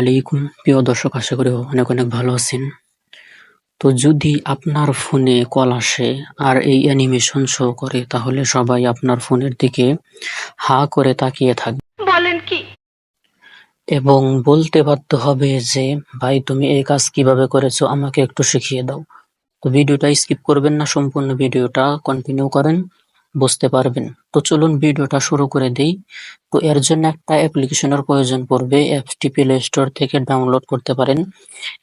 আলাইকুম। প্রিয় দর্শক আশা করি অনেক অনেক ভালো আছেন। তো যদি আপনার ফোনে কল আসে আর এই অ্যানিমেশন শো করে তাহলে সবাই আপনার ফোনের দিকে হা করে তাকিয়ে থাকবে বলেন কি? এবং বলতে বাধ্য হবে যে ভাই তুমি এই কাজ কীভাবে করেছ? আমাকে একটু শিখিয়ে দাও। তো ভিডিওটা স্কিপ করবেন না সম্পূর্ণ ভিডিওটা কন্টিনিউ করেন। বুঝতে পারবেন। তো চলুন ভিডিওটা শুরু করে দেই। তো এর জন্য একটা অ্যাপ্লিকেশনের প্রয়োজন পড়বে অ্যাপসটি প্লে স্টোর থেকে ডাউনলোড করতে পারেন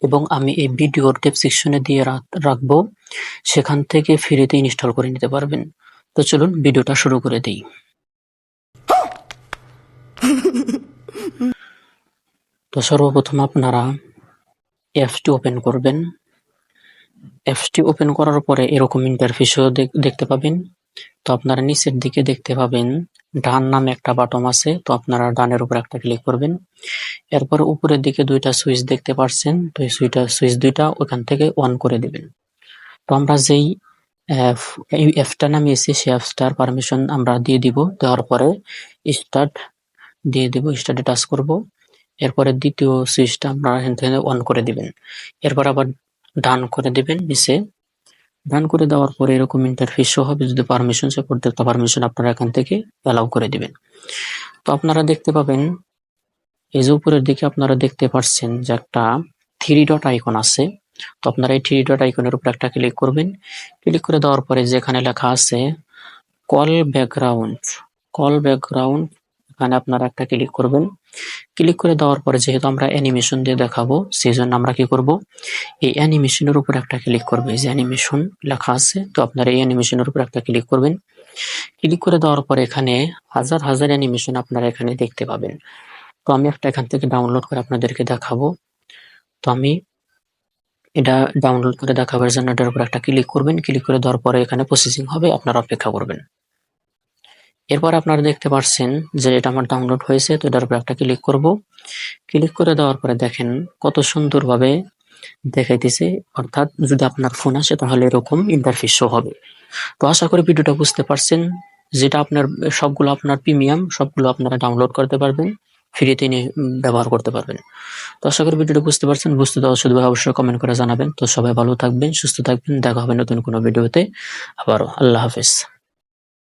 এবং আমি এই ভিডিওর ডেসক্রিপশনে দিয়ে রাখ- রাখব। সেখান থেকে ফ্রিতে ইনস্টল করে নিতে পারবেন। তো চলুন ভিডিওটা শুরু করে দেই। তো সর্বপ্রথম আপনারা অ্যাপসটি ওপেন করবেন। অ্যাপসটি ওপেন করার পরে এরকম ইন্টারফেসও দেখতে পাবেন। তো আপনারা নিচের দিকে দেখতে পাবেন, ডান নামে একটা বাটন আছে, তো আপনারা ডানের উপর একটা ক্লিক করবেন। এরপর উপরের দিকে দুইটা সুইচ দেখতে পাচ্ছেন তো এই সুইচটা সুইচ দুইটা ওখান থেকে অন করে দিবেন। তো আমরা যেই অ্যাপ এই অ্যাপসটা নামিয়েছি, সেই অ্যাপসটার পারমিশন আমরা দিয়ে দিব, দেওয়ার পরে স্টার্ট দিয়ে দিব স্টার্টে টাচ করব। এরপরে দ্বিতীয় সুইচটা থেকে অন করে দিবেন। এরপর আবার ডান করে দিবেন, নিচে। ডান করে দেওয়ার পরে এরকম ইন্টারফেস হবে যদি পারমিশন চাই প্রত্যেকটা পারমিশন আপনারা এখান থেকে অ্যালাউ করে দিবেন। তো আপনারা দেখতে পাবেন, এই যে উপরের দিকে আপনারা দেখতে পাচ্ছেন যে একটা থ্রি ডট আইকন আছে। তো আপনারা এই থ্রি ডট আইকনের উপর একটা ক্লিক করবেন। ক্লিক করে দেওয়ার পরে যেখানে লেখা আছে কল ব্যাকগ্রাউন্ড কল ব্যাকগ্রাউন্ড এখানে আপনারা একটা ক্লিক করবেন। ক্লিক করে দেওয়ার পরে যেহেতু আমরা অ্যানিমেশন দিয়ে দেখাবো সেই জন্য আমরা কি করব? এই অ্যানিমেশনের উপর একটা ক্লিক করবে। যে অ্যানিমেশন লেখা আছে, তো আপনারা এই অ্যানিমেশনের উপর একটা ক্লিক করবেন। ক্লিক করে দেওয়ার পরে এখানে হাজার হাজার অ্যানিমেশন আপনারা এখানে দেখতে পাবেন। তো আমি একটা এখান থেকে ডাউনলোড করে আপনাদেরকে দেখাবো। তো আমি এটা ডাউনলোড করে দেখাবার জন্য এটার উপর একটা ক্লিক করবেন। ক্লিক করে দেওয়ার পরে এখানে প্রসেসিং হবে, আপনারা অপেক্ষা করবেন। এরপর আপনারা দেখতে পাচ্ছেন যে এটা আমার ডাউনলোড হয়েছে, তো এটার উপর একটা ক্লিক করব। ক্লিক করে দেওয়ার পরে দেখেন কত সুন্দরভাবে দেখাইতেছে। অর্থাৎ যদি আপনার ফোন আসে তাহলে এরকম ইন্টারফেস শো হবে। তো আশা করি ভিডিওটা বুঝতে পারছেন যেটা আপনার, সবগুলো আপনার প্রিমিয়াম সবগুলো আপনারা ডাউনলোড করতে পারবেন ফ্রিতে নিয়ে ব্যবহার করতে পারবেন। তো আশা করি ভিডিওটা বুঝতে পারছেন। বুঝতে দেওয়া শুধু অবশ্যই কমেন্ট করে জানাবেন। তো সবাই ভালো থাকবেন, সুস্থ থাকবেন। দেখা হবে নতুন কোনো ভিডিওতে। আবারও আল্লাহ হাফেজ।